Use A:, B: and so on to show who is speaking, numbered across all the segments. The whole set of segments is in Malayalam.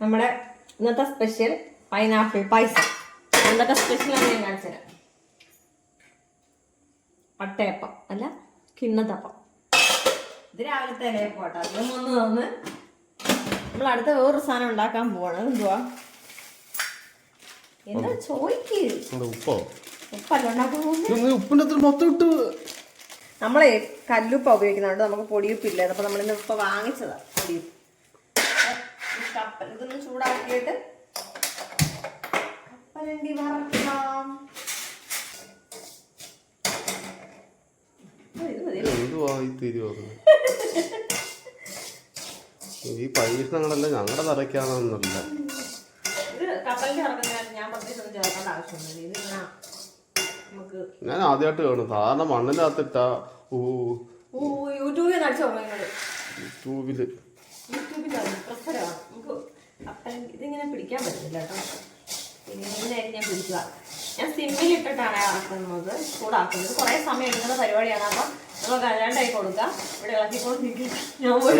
A: നമ്മുടെ ഇന്നത്തെ സ്പെഷ്യൽ പൈനാപ്പിൾ പായസം. എന്തൊക്കെ സ്പെഷ്യലാണ് ഞാൻ കാണിച്ചത് അട്ടയപ്പം അല്ല കിണ്ണത്തപ്പം. ഇത് രാവിലത്തെ ഇലയപ്പം കേട്ടോ അതിലും ഒന്ന് തന്ന് നമ്മൾ അടുത്ത വേറൊരു സാധനം ഉണ്ടാക്കാൻ പോവാണ്. എന്തുവാ? എന്താ ചോയ്ക്ക്?
B: ഉപ്പോ?
A: ഉപ്പല്ല ഉണ്ടാക്കാൻ
B: മൊത്തം ഇട്ട്
A: നമ്മളെ കല്ലുപ്പ ഉപയോഗിക്കുന്നുണ്ട് നമുക്ക് പൊടിയുപ്പില്ല അപ്പൊ നമ്മളിന്ന് ഉപ്പ ഇപ്പൊ വാങ്ങിച്ചതാ പൊടിയുപ്പ്. കപ്പൽ. ഇതൊന്ന് ചൂടാക്കിയിട്ട് കപ്പലണ്ടി വറക്കാം
B: ഈ പരീക്ഷണങ്ങളെല്ലാം ഞങ്ങളുടെ തറയ്ക്കാണെന്നല്ല
A: ഞാൻ
B: ആദ്യമായിട്ട് കാണും സാധാരണ മണ്ണിനകത്തിട്ടാ
A: യൂട്യൂബിൽ യൂട്യൂബിലാണ്. പ്രസരമാണ് നമുക്ക് അപ്പം ഇതിങ്ങനെ പിടിക്കാൻ പറ്റില്ല കേട്ടോ. പിന്നെ ഞാൻ പിടിക്കുക. ഞാൻ സിമ്മിൽ ഇട്ടിട്ടാണ് ആക്കുന്നത് ചൂടാക്കുന്നത്. കുറേ സമയം എടുക്കുന്ന പരിപാടിയാണ്. അപ്പം നമ്മൾ കല്ലാണ്ടായി കൊടുക്കാം. ഇവിടെ ഇളക്കിക്കൊണ്ടിരിക്കും ഞാൻ പോയി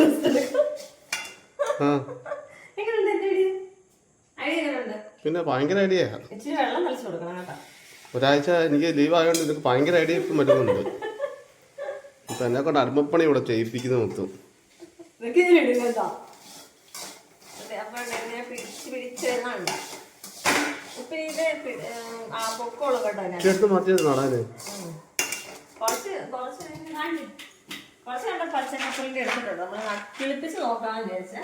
A: എങ്ങനെയുണ്ട് എന്റെ ഐഡിയ? ഐഡിയ എങ്ങനെയുണ്ട്?
B: പിന്നെ ഭയങ്കര ഐഡിയ.
A: ഇച്ചിരി വെള്ളം തളിച്ചു കൊടുക്കണം കേട്ടോ.
B: ഒരാഴ്ച എനിക്ക് ലീവ് ആയതുകൊണ്ട് എനിക്ക് ഭയങ്കര ഐഡിയ ഇപ്പം പറ്റുന്നുണ്ട് ഇപ്പം എന്നെ കൊണ്ട് അരുമപ്പണി ഇവിടെ ചെയ്യിപ്പിക്കുന്ന മൊത്തം.
A: നിനക്ക് ഇതിന് ഇടുന്നുണ്ടോ അതെ അപ്പം ഇങ്ങനെ പിടിച്ച് പിടിച്ച് വരുന്നുണ്ട് ഇപ്പം ഇത് ആ പൊക്കോളും കേട്ടോ ഉം. കുറച്ച് കുറച്ച്. കുറച്ച് കണ്ട പച്ചക്കപ്പലിന്റെ എടുത്തിട്ടുണ്ട്. നമ്മൾ കിളിപ്പിച്ച് വിചാരിച്ച.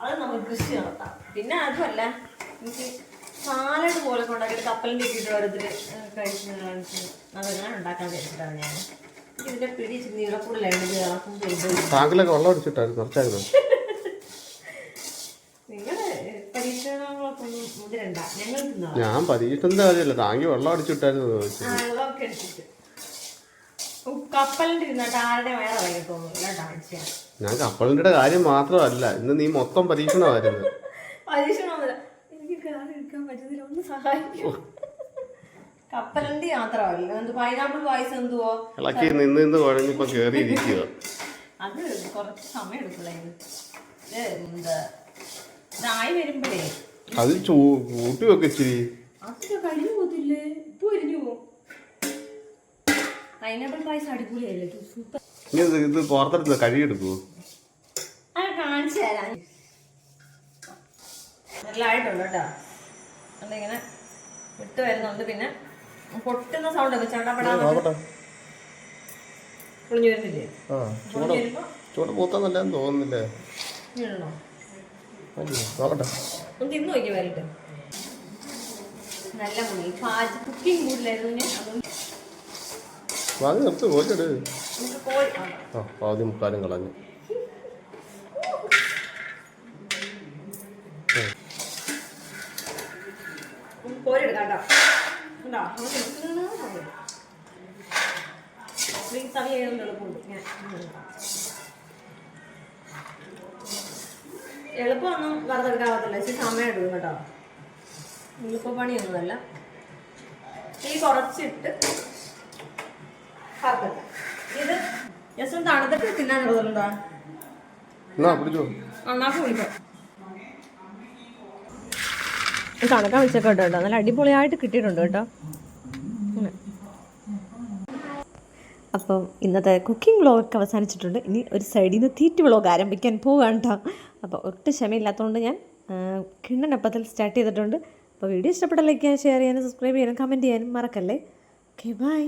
A: അത് നമുക്ക് കൃഷി നടത്താം. പിന്നെ അതുമല്ല എനിക്ക് സാലഡ് പോലെ കൊണ്ടാക്കി കപ്പലിന്റെ ഇട്ടിട്ട് ഓരോരുത്തർ കഴിക്കുന്ന കാണിച്ച് അതെല്ലാം ഉണ്ടാക്കാൻ വെച്ചിട്ടാണ് ഞാൻ ഇതിന്റെ പിടി ഇത്
B: ടാങ്കിലൊക്കെ വെള്ളം അടിച്ചിട്ടായിരുന്നു നിറച്ചായിരുന്നു
A: തിന്നോളാം
B: ഞാൻ പരീക്ഷണത്തിന്റെ കാര്യമല്ല ടാങ്കി വെള്ളം അടിച്ചിട്ടായിരുന്നു ഞാൻ കപ്പലിന്റെ കാര്യം മാത്രമല്ല ഇന്ന് നീ മൊത്തം പരീക്ഷണമായിരുന്നു.
A: പരീക്ഷണമൊന്നുമില്ല. എനിക്ക് കാറ് എടുക്കാൻ പറ്റുന്നില്ല ഒന്ന് സഹായിക്കും. കപ്പലണ്ടി യാത്ര പൈനാപ്പിൾ പായസം എന്തുവോ?
B: ഇളക്കി നിന്ന് നിന്ന് കുഴഞ്ഞിപ്പോ കേറിയിരിക്കുക
A: അത് കുറച്ച് സമയം എടുക്കില്ലായിരുന്നു ഇത് എന്താ? ഇതായി വരുമ്പോഴേ
B: അത് കൂട്ടി വെക്ക് ഇച്ചിരി.
A: അതൊക്കെ കരിഞ്ഞു പോകത്തില്ലേ? ഇപ്പൊ എരിഞ്ഞു പോകും പൈനാപ്പിൾ പായസം അടിപൊളിയല്ലേ സൂപ്പർ.
B: ഇത് ഇത് പുറത്തെടുത്ത് കഴുകിയെടുക്കൂ
A: അത് കാണിച്ചു തരാം. നല്ലതായിട്ടുണ്ട് കേട്ടോ. അതിങ്ങനെ വിട്ട് വരുന്നുണ്ട് പിന്നെ പൊട്ടുന്ന സൗണ്ട് പൊളിഞ്ഞു വരുന്നില്ലേ?
B: ആ
A: ചൂട്.
B: ചൂട് പൂത്തന്നല്ലെന്ന് തോന്നുന്നില്ലേ?
A: ഇടണോ
B: അയ്യോ, നോക്കട്ടെ
A: ഒന്ന് തിന്നു നോക്കി വരട്ടെ. നല്ല പാച കുക്കിംഗ് അതും
B: വാങ്ങി നിർത്ത് പോയിട്ടെട്
A: ആ,
B: പാതി മുക്കാലും കളഞ്ഞു.
A: കേട്ടോ. ഉണ്ടോ. ഈ തവി എളുപ്പമുണ്ട് ഞാൻ. എളുപ്പമൊന്നും വറുത്തെടുക്കാവത്തില്ല ഇച്ചിരി സമയം എടുക്കും കേട്ടോ. എളുപ്പ പണിയൊന്നുമല്ല. തീ കുറച്ചിട്ട് വറുത്തെടുക്കാം. ഇത് ജസ്റ്റ് തണുത്തിട്ട് തിന്നാനുള്ളതുണ്ടോ
B: എന്നാ അന്നാ
A: നന്നാക്കി വിളിക്കാം തണുക്കാൻ വെച്ചൊക്കെ കേട്ടോ നല്ല അടിപൊളിയായിട്ട് കിട്ടിയിട്ടുണ്ട് കേട്ടോ. അപ്പം ഇന്നത്തെ കുക്കിംഗ് വ്ളോഗൊക്കെ അവസാനിച്ചിട്ടുണ്ട്. ഇനി ഒരു സൈഡിൽ നിന്ന് തീറ്റ് വ്ളോഗ് ആരംഭിക്കാൻ പോവുകയാണ് കേട്ടോ അപ്പോൾ ഒട്ടും ക്ഷമയില്ലാത്തതുകൊണ്ട് ഞാൻ കിണ്ണനപ്പത്തിൽ സ്റ്റാർട്ട് ചെയ്തിട്ടുണ്ട്. അപ്പോൾ വീഡിയോ ഇഷ്ടപ്പെട്ട ലൈക്ക് ചെയ്യാൻ ഷെയർ ചെയ്യാനും സബ്സ്ക്രൈബ് ചെയ്യാനും കമന്റ് ചെയ്യാനും മറക്കല്ലേ? Okay bye